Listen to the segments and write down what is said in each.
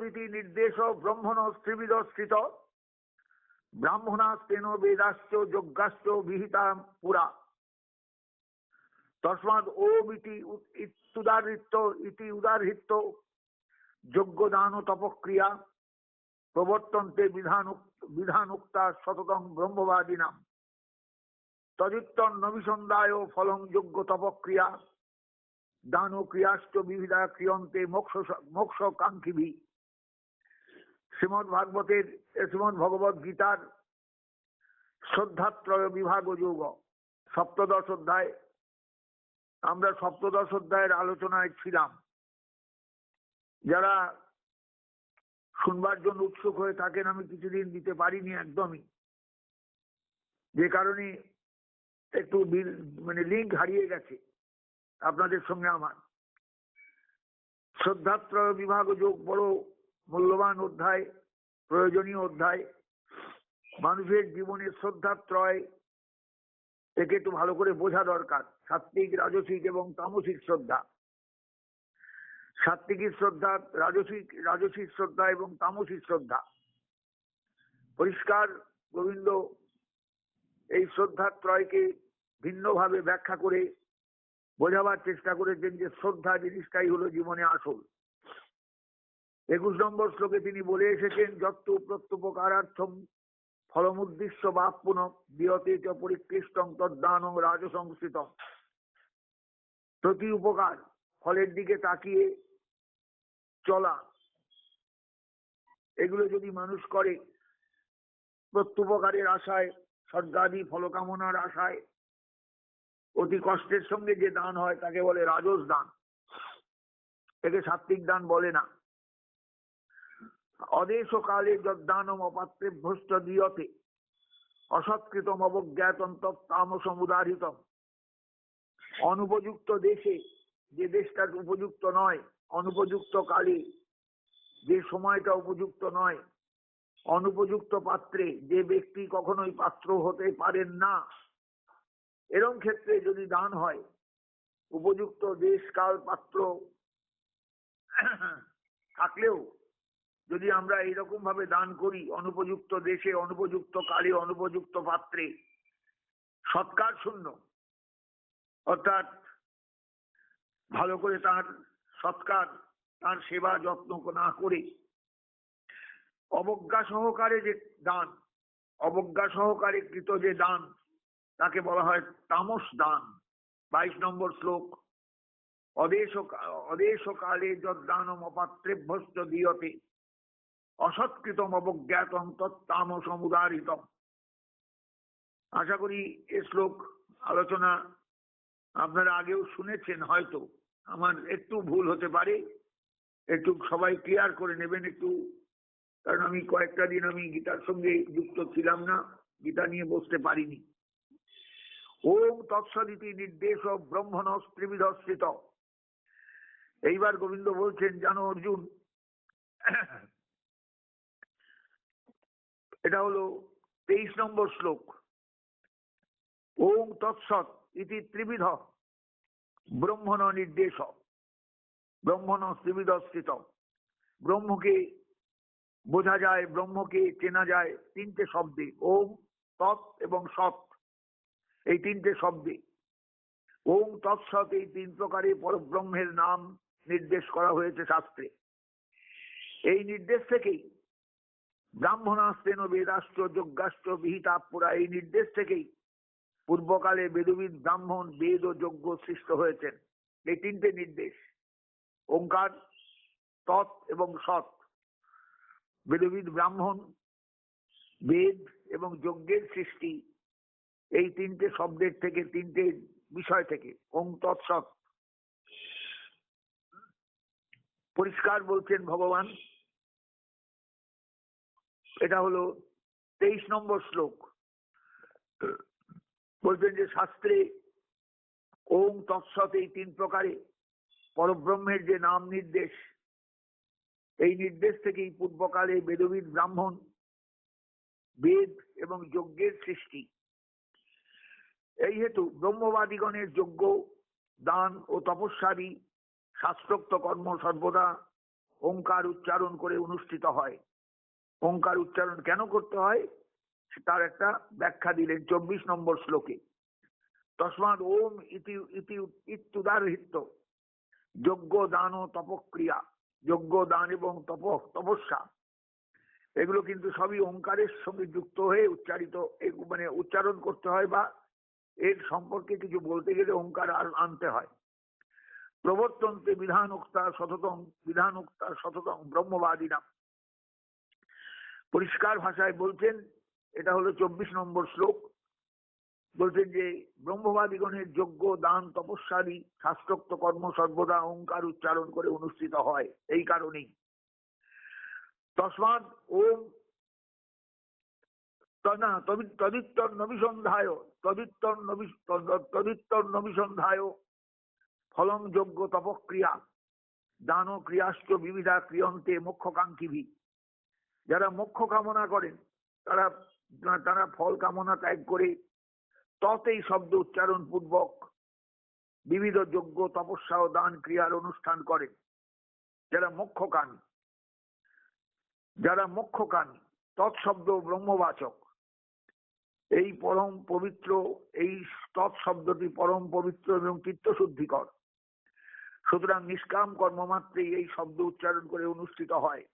তৎসদিতি নির্দেশ ব্রহ্মণ স্ত্রিবিদ স্থিত ব্রাহ্মণাস্তেন বেদাশ্চ যজ্ঞাশ্চ বিহিতা পুরা। তসমাদ ওম ইতি ইত্যুদারিত ইতি উদারহিত যজ্ঞ দান তপক্রিয়া প্রবর্তন্তে বিধান বিধানুক্তা সততং ব্রহ্মবাদীনাম। তদিত্তর নবিসন্দায় ফলং যোগ্য তপক্রিয়া দান ক্রিয়াশ্চ বিবিধা ক্রিয়ন্তে মোক্ষ মোক্ষ কাঙ্ক্ষিভি শ্রীমদ ভাগবতের, শ্রীমদ ভগবত গীতার শ্রদ্ধাত্রয় বিভাগ যোগ, সপ্তদশ অধ্যায়। আমরা সপ্তদশ অধ্যায়ের আলোচনায় ছিলাম। যারা শুনবার জন্য উৎসুক হয়ে থাকেন, আমি কিছুদিন দিতে পারিনি একদমই। যে কারণে একটু মানে লিঙ্ক হারিয়ে গেছে আপনাদের সঙ্গে আমার। শ্রদ্ধাত্রয় বিভাগ যোগ বড় মূল্যবান অধ্যায়, প্রয়োজনীয় অধ্যায়, মানুষের জীবনে শ্রদ্ধাত্রয় থেকে একটু ভালো করে বোঝা দরকার। সাত্বিক রাজসিক এবং তামসিক শ্রদ্ধা। সাত্বিকী শ্রদ্ধা, রাজসিক রাজসিক শ্রদ্ধা এবং তামসিক শ্রদ্ধা। পরিষ্কার, গোবিন্দ, এই শ্রদ্ধাত্রয়কে ভিন্নভাবে ব্যাখ্যা করে বোঝাবার চেষ্টা করেছেন যে শ্রদ্ধা জিনিসটাই হলো জীবনে আসল। একুশ নম্বর শ্লোকে তিনি বলে এসেছেন যত প্রত্যুপকারার্থম ফলমুদ্দিশ্য বাপ পুন দিয়তে চ পরিকৃষ্টং তদ্দান রাজসংস্থিত প্রতি উপকার ফলের দিকে তাকিয়ে চলা, এগুলো যদি মানুষ করে, প্রত্যুপকারের আশায়, স্বর্গাদি ফলকামনার আশায়, অতি কষ্টের সঙ্গে যে দান হয় তাকে বলে রাজস দান। একে সাত্বিক দান বলে না। অদেশ কালে যদ্দানম অপাত্রে ভ্রষ্ট দিয়তে। অসৎকৃতম অবজ্ঞাতম তাম সমুদারিতম অনুপযুক্ত দেশে যে দেশটা উপযুক্ত নয় অনুপযুক্ত কালে যে সময়টা উপযুক্ত নয়, অনুপযুক্ত পাত্রে যে ব্যক্তি কখনোই পাত্র হতে পারেন না, এরম ক্ষেত্রে যদি দান হয়, উপযুক্ত দেশ কাল পাত্র থাকলেও যদি আমরা এইরকম ভাবে দান করি, অনুপযুক্ত দেশে, অনুপযুক্ত কালে, অনুপযুক্ত পাত্রে, সৎকার শূন্য, অর্থাৎ ভালো করে তার সৎকার, তার সেবা যত্ন না করে অবজ্ঞা সহকারে যে দান, অবজ্ঞা সহকারে কৃত যে দান, তাকে বলা হয় তামস দান, বাইশ নম্বর শ্লোক। অদেশ অদেশ কালে যদ্দানম অপাত্রেভ্যস্ত দিয়তে। অসৎকৃতম অবজ্ঞাতম তত্তাম সমুদারিতম। আশা করি এ শ্লোক আলোচনা আপনারা আগেও শুনেছেন হয়তো। আমার একটু ভুল হতে পারে। একটু সবাই ক্লিয়ার করে নেবেন একটু। কারণ আমি কয়েকটা দিন আমি গীতার সঙ্গে যুক্ত ছিলাম না, গীতা নিয়ে বসতে পারিনি। ওম তৎসদিতি নির্দেশ ব্রহ্মণ ত্রিবিধস্থিত এইবার গোবিন্দ বলছেন, জানো অর্জুন এটা হলো তেইশ নম্বর শ্লোক। ওম তৎসৎ ইতি ত্রিবিধ ব্রহ্মণ নির্দেশ। ব্রহ্মণ ত্রিবিধ স্থিত ব্রহ্মকে বোঝা যায়, ব্রহ্মকে চেনা যায় তিনটে শব্দে, ওম, তৎ এবং সৎ। এই তিনটে শব্দে। ওম তৎসৎ এই তিন প্রকারে পরব্রহ্মের নাম নির্দেশ করা হয়েছে শাস্ত্রে। এই নির্দেশ থেকেই ব্রাহ্মণাস্তেন বেদাস্ত্র যজ্ঞাস্ত্র বিহিতা পুরা এই নির্দেশ থেকেই পূর্বকালে বেদবিদ ব্রাহ্মণ বেদ ও যজ্ঞ সৃষ্ট হয়েছেন। এই তিনটে নির্দেশ, ওঙ্কার, তৎ এবং সৎ। বেদবিদ ব্রাহ্মণ, বেদ এবং যজ্ঞের সৃষ্টি এই তিনটে শব্দের থেকে, তিনটে বিষয় থেকে, ওং তৎসৎ পরিষ্কার বলছেন ভগবান এটা হলো তেইশ নম্বর শ্লোক। বলছেন যে শাস্ত্রে ওম তৎসৎ এই তিন প্রকারে, পরব্রহ্মের যে নাম নির্দেশ, এই নির্দেশ থেকেই পূর্বকালে বেদবিদ ব্রাহ্মণ বেদ এবং যজ্ঞের সৃষ্টি। এই হেতু ব্রহ্মবাদীগণের যজ্ঞ, দান ও তপস্যাদি শাস্ত্রোক্ত কর্ম সর্বদা ওঙ্কার উচ্চারণ করে অনুষ্ঠিত হয়। ওঙ্কার উচ্চারণ কেন করতে হয়? তার একটা ব্যাখ্যা দিলেন চব্বিশ নম্বর শ্লোকে। তসমাদ ওম ইতি ইতি ইত্যুদারহিত যজ্ঞ দান ও তপক্রিয়া। যজ্ঞ দান এবং তপ, তপস্যা। এগুলো কিন্তু সবই ওঙ্কারের সঙ্গে যুক্ত হয়ে উচ্চারিত মানে উচ্চারণ করতে হয় বা এর সম্পর্কে কিছু বলতে গেলে ওঙ্কার আর আনতে হয়। প্রবর্তন্তে বিধান উক্তা সততং বিধান উক্তা সততং ব্রহ্মবাদী নাম পরিষ্কার ভাষায় বলছেন, এটা হলো চব্বিশ নম্বর শ্লোক, বলছেন যে, ব্রহ্মবাদীগণের যোগ্য দান, তপস্যাদি শাস্ত্রোক্ত কর্ম সর্বদা ওঙ্কার উচ্চারণ করে অনুষ্ঠিত হয়, এই কারণেই। তসমাদ ওম তদিত্তর নবিসন্ধায় তদিত্তর তদিত্তর নবিসন্ধায় ফলং যোগ্য তপক্রিয়া দান ক্রিয়াশ্চ বিবিধা ক্রিয়ন্তে মোক্ষকাঙ্ক্ষীভি। যারা মোক্ষ কামনা করেন, তারা তারা ফল কামনা ত্যাগ করে ততেই শব্দ উচ্চারণ পূর্বক বিবিধ যোগ্য তপস্যা ও দান ক্রিয়ার অনুষ্ঠান করেন। যারা মোক্ষকামী যারা মোক্ষকামী তৎশব্দ ব্রহ্মবাচক। এই পরম পবিত্র, এই তৎশব্দটি পরম পবিত্র এবং চিত্তশুদ্ধিকর। সুতরাং নিষ্কাম কর্মমাত্রেই এই শব্দ উচ্চারণ করে অনুষ্ঠিত হয়।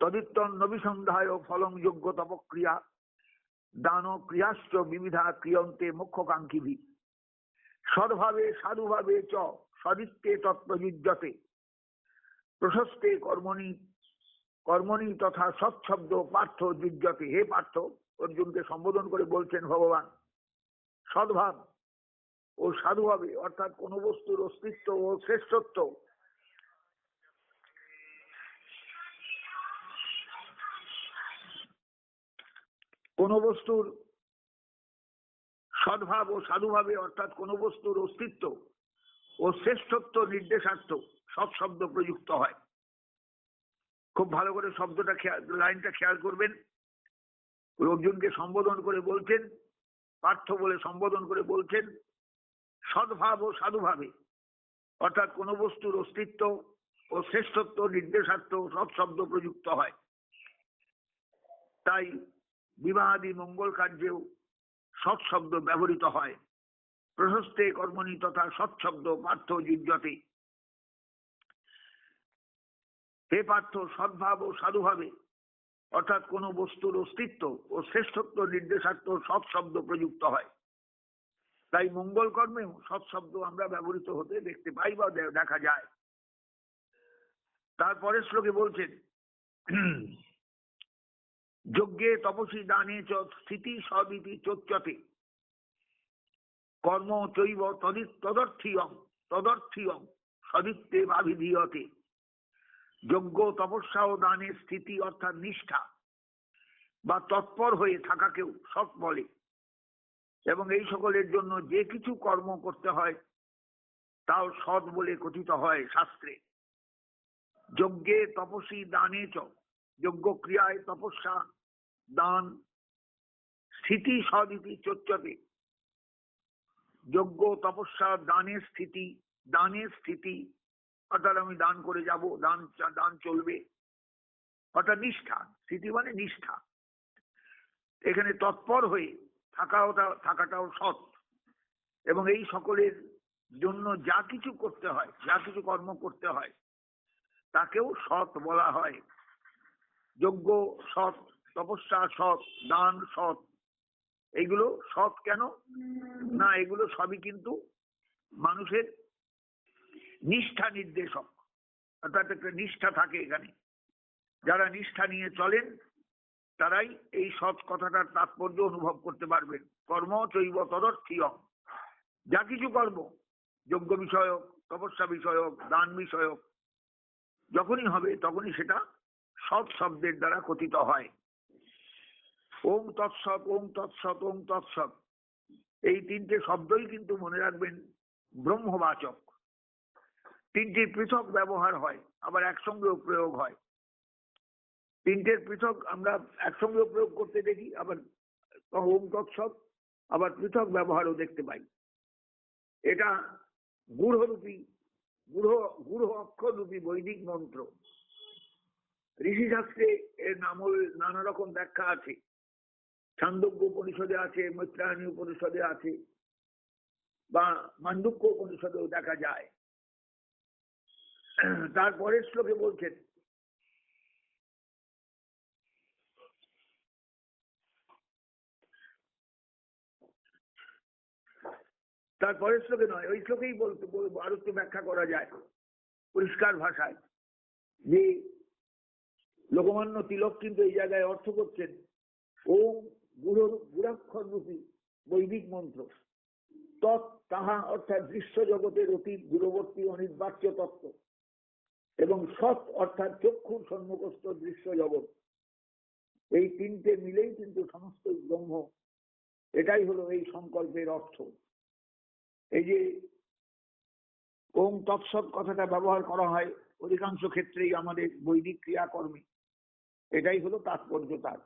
তদিত্তন নবিসন্ধ্যায় ফলং যোগ্য তপক্রিয়া দান ক্রিয়াশ্চ বিবিধা ক্রিয়ন্তে মুখ্যকাঙ্ক্ষীভি সদ্ভাবে সাধুভাবে চ সদিত্তে তৎপ্রযুজ্যতে প্রশস্তে কর্মণি কর্মণি তথা সৎশব্দ পার্থ যুজ্যতে। হে পার্থ, অর্জুনকে সম্বোধন করে বলছেন ভগবান, সদ্ভাব ও সাধুভাবে অর্থাৎ কোন বস্তুর অস্তিত্ব ও শ্রেষ্ঠত্ব কোন বস্তুর সদ্ভাব ও সাধুভাবে অর্থাৎ কোন বস্তুর অস্তিত্ব ও শ্রেষ্ঠত্ব নির্দেশার্থ সব শব্দ প্রযুক্ত হয়। খুব ভালো করে শব্দটা খেয়াল, লাইনটা খেয়াল করবেন। অর্জুনকে সম্বোধন করে বলছেন, পার্থ বলে সম্বোধন করে বলছেন, সদ্ভাব ও সাধুভাবে অর্থাৎ কোন বস্তুর অস্তিত্ব ও শ্রেষ্ঠত্ব নির্দেশার্থ সব শব্দ প্রযুক্ত হয়। তাই বিবাহাদি মঙ্গল কার্যেও সৎ শব্দ ব্যবহৃত হয়। প্রশস্তে কর্মণি তথা সৎ শব্দ পার্থ যুদ্ধতে হে পার্থ, সদ্ভাব ও সাধুভাবে, অর্থাৎ কোন বস্তুর অস্তিত্ব ও শ্রেষ্ঠত্ব নির্দেশার্থ সৎ শব্দ প্রযুক্ত হয়। তাই মঙ্গল কর্মেও সৎ শব্দ আমরা ব্যবহৃত হতে দেখতে পাই বা দেখা যায়। তারপরের শ্লোকে বলছেন যজ্ঞে তপসী দানে চ স্থিতি সদিতি চোচ্চতে। কর্ম চৈব তদি- তদর্থিয়ম তদর্থিয়ম সদিত্বে বাভিধীয়তে যজ্ঞ তপস্যা ও দানের স্থিতি অর্থাৎ নিষ্ঠা বা তৎপর হয়ে থাকাকেও সৎ বলে। এবং এই সকলের জন্য যে কিছু কর্ম করতে হয়, তাও সৎ বলে কথিত হয় শাস্ত্রে। যজ্ঞে তপসী দানে চ যজ্ঞ ক্রিয়ায় তপস্যা দান, স্থিতি সদিতি চোচ্চতে। যজ্ঞ, তপস্যা দানের স্থিতি দানের স্থিতি। অর্থাৎ আমি দান করে যাব, দান দান চলবে। অর্থাৎ নিষ্ঠা, স্থিতি মানে নিষ্ঠা। এখানে তৎপর হয়ে থাকাও থাকাটাও সৎ। এবং এই সকলের জন্য যা কিছু করতে হয়, যা কিছু কর্ম করতে হয়, তাকেও সৎ বলা হয়। যোগ্য সৎ তপস্যা, সৎ, দান, সৎ। এগুলো সৎ কেন? না, এগুলো সবই কিন্তু মানুষের নিষ্ঠা নির্দেশক। অর্থাৎ একটা নিষ্ঠা থাকে এখানে। যারা নিষ্ঠা নিয়ে চলেন, তারাই এই সৎ কথাটার তাৎপর্য অনুভব করতে পারবেন। কর্ম চৈব তদর্থিয়ম যা কিছু কর্ম যোগ্য বিষয়ক, তপস্যা বিষয়ক, দান বিষয়ক, যখনই হবে তখনই সেটা সৎ শব্দের দ্বারা কথিত হয়। ওম তৎসৎ ওম তৎসৎ ওম তৎসৎ। এই তিনটে শব্দই কিন্তু মনে রাখবেন ব্রহ্মবাচক। তিনটি পৃথক ব্যবহার হয়, আবার একসঙ্গেও প্রয়োগ হয়। তিনটের পৃথক আমরা একসঙ্গেও প্রয়োগ করতে দেখি, আবার ওম তৎসৎ, আবার পৃথক ব্যবহারও দেখতে পাই। এটা গূঢ়রূপী গুড় গুড় অক্ষররূপী বৈদিক মন্ত্র। ঋষিশাস্ত্রে এর নাম নানা রকম ব্যাখ্যা আছে। ছান্দব্য উপনিষদে আছে মৈত্রায়ণী উপনিষদে আছে, বা মান্ডুক্য উপনিষদেও দেখা যায়। তারপরের শ্লোকে বলছেন তারপরের শ্লোকে নয়, ওই শ্লোকেই বলতে আরও একটু ব্যাখ্যা করা যায় পরিষ্কার ভাষায়, যে লোকমান্য তিলক কিন্তু এই জায়গায় অর্থ করছেন, ওম গুড় গুড়াক্ষর রূপী বৈদিক মন্ত্র। তৎ তাহা অর্থাৎ দৃশ্য জগতের অতি দূরবর্তী অনির্বাচ্য তত্ত্ব এবং সৎ অর্থাৎ চক্ষুর সন্মুখস্থ দৃশ্য জগৎ। এই তিনটে মিলেই কিন্তু সমস্ত ব্রহ্ম। এটাই হলো এই সংকল্পের অর্থ। এই যে ওম তৎসৎ কথাটা ব্যবহার করা হয়, অধিকাংশ ক্ষেত্রেই আমাদের বৈদিক ক্রিয়াকর্মে। এটাই হলো তাৎপর্য তার।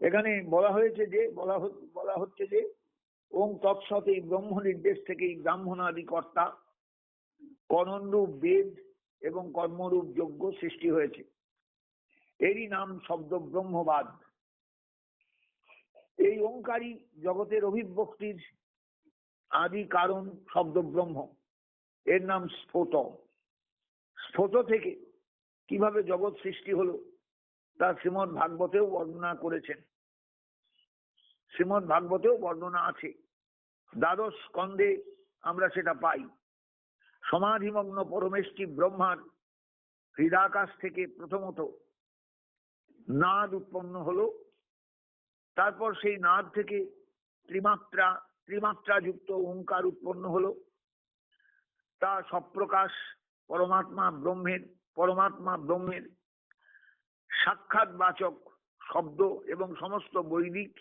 এখানে বলা হয়েছে যে, বলা বলা হচ্ছে যে, ওম তৎসৎ এই ব্রহ্ম নির্দেশ থেকে এই ব্রাহ্মণাদি কর্তা করণরূপ বেদ এবং কর্মরূপ যজ্ঞ সৃষ্টি হয়েছে। এরই নাম শব্দ ব্রহ্মবাদ। এই ওঙ্কারী জগতের অভিব্যক্তির আদি কারণ শব্দ ব্রহ্ম। এর নাম স্ফোট। স্ফোট থেকে কীভাবে জগৎ সৃষ্টি হলো তা শ্রীমদ ভাগবতেও বর্ণনা করেছেন। শ্রীমদ ভাগবতেও বর্ণনা আছে। দ্বাদশ স্কন্ধে আমরা সেটা পাই। সমাধিমগ্ন পরমেষ্টি ব্রহ্মার হৃদাকাশ থেকে প্রথমত নাদ উৎপন্ন হলো, তারপর সেই নাদ থেকে ত্রিমাত্রা ত্রিমাত্রা যুক্ত ওঙ্কার উৎপন্ন হলো। তা সপ্রকাশ পরমাত্মা ব্রহ্মের পরমাত্মা ব্রহ্মের সাক্ষাৎ বাচক শব্দ এবং সমস্ত বৈদিক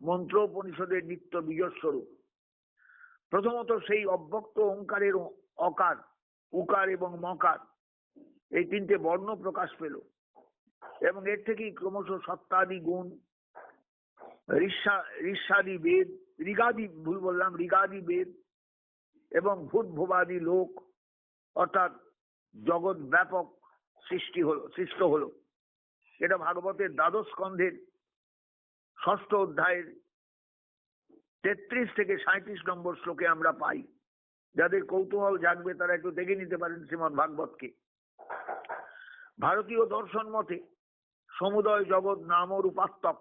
মন্ত্র উপনিষদের নিত্য বীজস্বরূপ প্রথমত সেই অব্যক্ত ওঙ্কারের অকার, উকার এবং মকার এই তিনটে বর্ণ প্রকাশ পেল এবং এর থেকেই ক্রমশ সত্তাদি গুণ, ঋষা, ঋষাদি বেদ, ঋগাদি, ভুল বললাম, ঋগাদি বেদ এবং ভূত ভোবাদি লোক অর্থাৎ জগৎ ব্যাপক সৃষ্টি হলো, সৃষ্ট হলো। এটা ভাগবতের দ্বাদশ স্কন্ধের ষষ্ঠ অধ্যায়ের তেত্রিশ থেকে সাঁত্রিশ নম্বর শ্লোকে আমরা পাই। যাদের কৌতূহল জাগবে, তারা একটু দেখে নিতে পারেন শ্রীমদ ভাগবতকে ভারতীয় দর্শন মতে, সমুদয় জগৎ নাম রূপাত্মক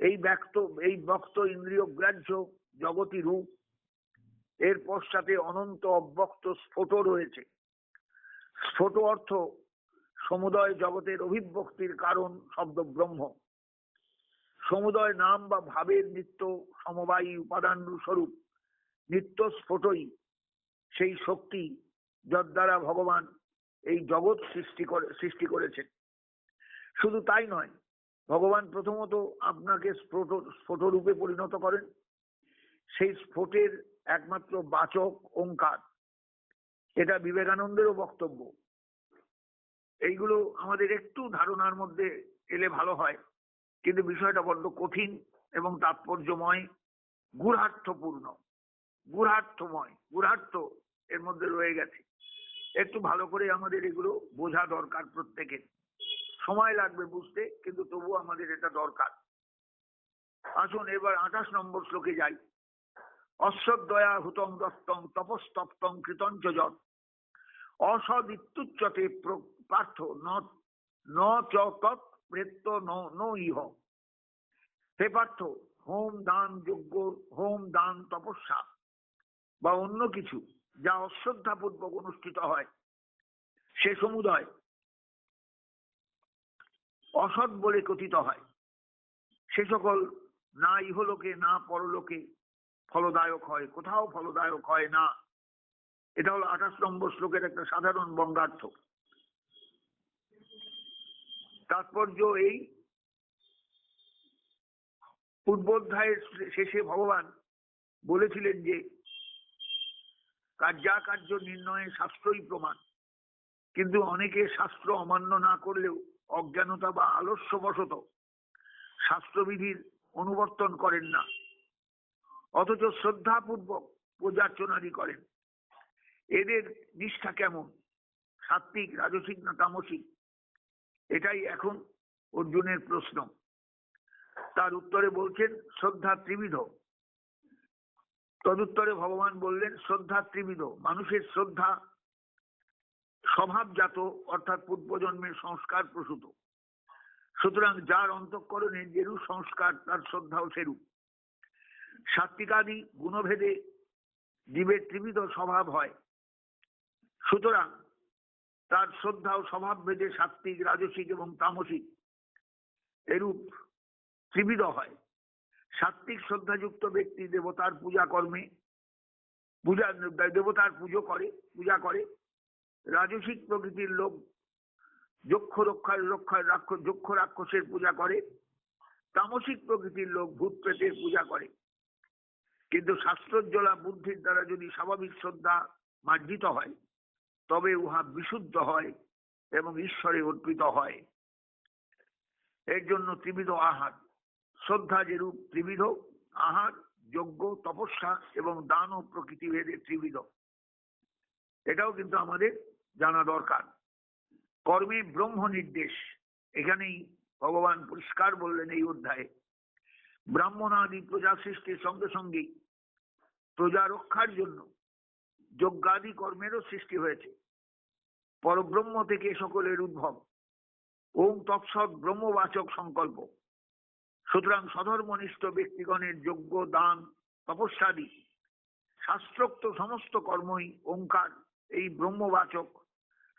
এই ব্যক্ত, এই বক্ত ইন্দ্রিয় গ্রাহ্য জগতি রূপ। এর পশ্চাতে অনন্ত অব্যক্ত স্ফোট রয়েছে। স্ফোট অর্থ সমুদয় জগতের অভিব্যক্তির কারণ শব্দ ব্রহ্ম সমুদয় নাম বা ভাবের নিত্য সমবায়ী উপাদান স্বরূপ নিত্য স্ফোটই সেই শক্তি যার দ্বারা ভগবান এই জগৎ সৃষ্টি করে, সৃষ্টি করেছেন। শুধু তাই নয়, ভগবান প্রথমত আপনাকে স্ফোট স্ফোট রূপে পরিণত করেন। সেই স্ফোটের একমাত্র বাচক ওঙ্কার, এটা বিবেকানন্দেরও বক্তব্য। এইগুলো আমাদের একটু ধারণার মধ্যে এলে ভালো হয়। কিন্তু বিষয়টা বড্ড কঠিন এবং তাৎপর্যময় গুঢ়ার্থপূর্ণ গুঢ়ার্থময় গুঢ়ার্থ এর মধ্যে রয়ে গেছে। একটু ভালো করে আমাদের এগুলো বোঝা দরকার প্রত্যেকের। সময় লাগবে বুঝতে, কিন্তু তবু আমাদের এটা দরকার। আসুন, এবার আঠাশ নম্বর শ্লোকে যাই। অশ্বদয়া হুতং দত্তং তপস্তপ্তং কৃতঞ্চ প্র- পার্থ ন চ তৎ প্রেত্য ন ইহ। হে পার্থ, হোম দান যজ্ঞ, হোম দান তপস্যা বা অন্য কিছু যা অশ্রদ্ধাপূর্বক অনুষ্ঠিত হয়, সে সমুদয় অসৎ বলে কথিত হয়। সে সকল না ইহলোকে, না পরলোকে ফলদায়ক হয়। কোথাও ফলদায়ক হয় না। এটা হলো আঠাশ নম্বর শ্লোকের একটা সাধারণ বঙ্গার্থ। তাৎপর্য এই, পূর্বোধ্যায়ের শেষে ভগবান বলেছিলেন যে, কার্যাকার্য নির্ণয়ে শাস্ত্রই প্রমাণ। কিন্তু অনেকে শাস্ত্র অমান্য না করলেও অজ্ঞানতা বা আলস্যবশত শাস্ত্রবিধির অনুবর্তন করেন না, অথচ শ্রদ্ধাপূর্বক পূজার্চনাদি করেন। এদের নিষ্ঠা কেমন? সাত্বিক রাজসিক না তামসিক? এটাই এখন অর্জুনের প্রশ্ন। তার উত্তরে বলছেন, শ্রদ্ধা ত্রিবিধ। তদুত্তরে ভগবান বললেন, শ্রদ্ধা ত্রিবিধ। মানুষের শ্রদ্ধা স্বভাবজাত, অর্থাৎ পূর্বজন্মের সংস্কার প্রসূত। সুতরাং যার অন্তঃকরণে যেরূপ সংস্কার, তার শ্রদ্ধাও সেরূপ। সাত্বিকাদি গুণভেদে জীবের ত্রিবিধ স্বভাব হয়। সুতরাং তার শ্রদ্ধা ও স্বভাব ভেদে সাত্বিক রাজসিক এবং তামসিক এরূপ ত্রিবিধ হয়। সাত্বিক শ্রদ্ধাযুক্ত ব্যক্তি দেবতার পূজা কর্মে পূজা, দেবতার পুজো করে, পূজা করে। রাজসিক প্রকৃতির লোক যক্ষ রক্ষার রক্ষার রাক্ষস যক্ষ রাক্ষসের পূজা করে। তামসিক প্রকৃতির লোক ভূত প্রেতের পূজা করে। কিন্তু শাস্ত্রজ্জলা বুদ্ধির দ্বারা যদি স্বাভাবিক শ্রদ্ধা মার্জিত হয় তবে উহা বিশুদ্ধ হয় এবং ঈশ্বরে অর্পিত হয়। এর জন্য ত্রিবিধ আহার, শ্রদ্ধা যেরূপ ত্রিবিধ, আহার, যজ্ঞ, তপস্যা এবং দান ও প্রকৃতি ভেদে ত্রিবিধ। এটাও কিন্তু আমাদের জানা দরকার। কর্মে ব্রহ্ম নির্দেশ। এখানেই ভগবান পরিষ্কার বললেন এই অধ্যায়ে। ব্রাহ্মণ আদি প্রজা সৃষ্টির সঙ্গে সঙ্গেই প্রজা রক্ষার জন্য যজ্ঞাদি কর্মেরও সৃষ্টি হয়েছে। পরব্রহ্ম থেকে সকলের উদ্ভব। ওম তৎসৎ ব্রহ্মবাচক সংকল্প। সুতরাং সধর্মনিষ্ঠ ব্যক্তিগণের যোগ্য দান, তপস্যাদি, শাস্ত্রোক্ত সমস্ত কর্মই ওঙ্কার, এই ব্রহ্মবাচক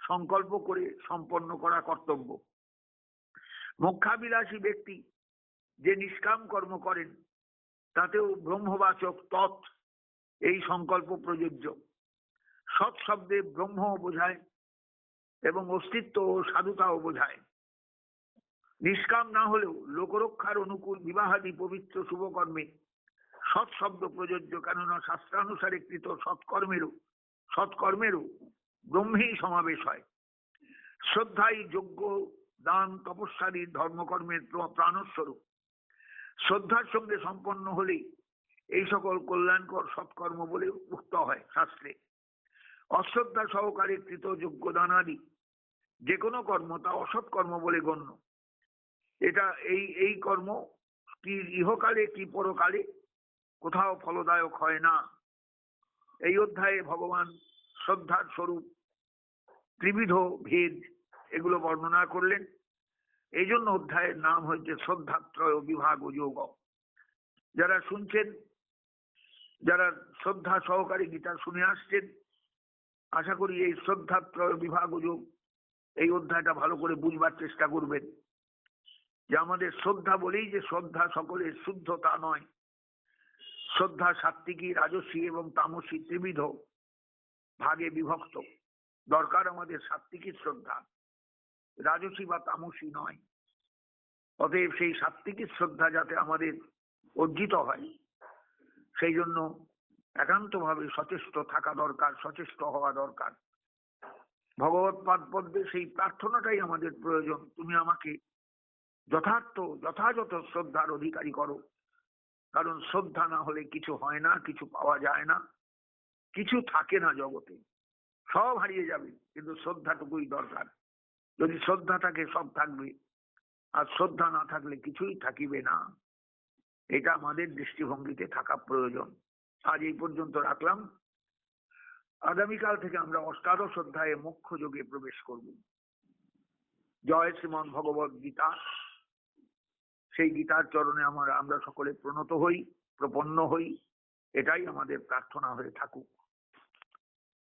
সংকল্প করে সম্পন্ন করা কর্তব্য। মোক্ষাবিলাসী ব্যক্তি যে নিষ্কাম কর্ম করেন, তাতেও ব্রহ্মবাচক তৎ এই সংকল্প প্রযোজ্য। সৎ শব্দে ব্রহ্ম বোঝায় এবং অস্তিত্ব ও সাধুতাও বোঝায়। নিষ্কাম না হলেও লোকরক্ষার অনুকূল বিবাহাদি পবিত্র শুভকর্মে সৎ শব্দ প্রযোজ্য, কেননা শাস্ত্রানুসারে কৃত সৎকর্মেরও সৎকর্মেরও ব্রহ্মেই সমাবেশ হয়। শ্রদ্ধাই যোগ্য দান তপস্যাদি ধর্মকর্মের প্রাণস্বরূপ। শ্রদ্ধার সঙ্গে সম্পন্ন হলেই এই সকল কল্যাণকর সৎকর্ম বলে উক্ত হয় শাস্ত্রে। অশ্রদ্ধা সহকারে কৃত যোগ্য দানাদি যে কোনো কর্ম তা অসৎ কর্ম বলে গণ্য। এটা এই এই কর্ম কি ইহকালে কি পরকালে? কোথাও ফলদায়ক হয় না। এই অধ্যায়ে ভগবান শ্রদ্ধার স্বরূপ ত্রিবিধ ভেদ এগুলো বর্ণনা করলেন। এই জন্য অধ্যায়ের নাম হয়েছে শ্রদ্ধাত্রয় বিভাগ ও যোগ। যারা শুনছেন, যারা শ্রদ্ধা সহকারে গীতা শুনে আসছেন আশা করি এই শ্রদ্ধাত্রয় বিভাগ যোগ এই অধ্যায়টা ভালো করে বুঝবার চেষ্টা করবেন। যে আমাদের শ্রদ্ধা বলেই যে শ্রদ্ধা সকলের শুদ্ধ তা নয়। শ্রদ্ধা সাত্বিকী রাজস্বী এবং তামসী ত্রিবিধ ভাগে বিভক্ত। দরকার আমাদের সাত্বিকী শ্রদ্ধা। রাজসী বা তামসী নয়। অতএব সেই সাত্বিকী শ্রদ্ধা যাতে আমাদের অর্জিত হয়, সেই জন্য একান্তভাবে সচেষ্ট থাকা দরকার, সচেষ্ট হওয়া দরকার। ভগবত পাদ পদ্মে সেই প্রার্থনাটাই আমাদের প্রয়োজন। তুমি আমাকে যথার্থ, যথাযথ শ্রদ্ধার অধিকারী করো। কারণ শ্রদ্ধা না হলে কিছু হয় না, কিছু পাওয়া যায় না। কিছু থাকে না জগতে। সব হারিয়ে যাবে, কিন্তু শ্রদ্ধাটুকুই দরকার। যদি শ্রদ্ধা থাকে সব থাকবে, আর শ্রদ্ধা না থাকলে কিছুই থাকিবে না। এটা আমাদের দৃষ্টিভঙ্গিতে থাকা প্রয়োজন। আজ এই পর্যন্ত রাখলাম। আগামীকাল থেকে আমরা অষ্টাদশ অধ্যায়ে মুখ্য যোগে প্রবেশ করব। জয় শ্রীমন ভগবত গীতা। সেই গীতার চরণে আমরা আমরা সকলে প্রণত হই, প্রপন্ন হই, এটাই আমাদের প্রার্থনা হয়ে থাকুক।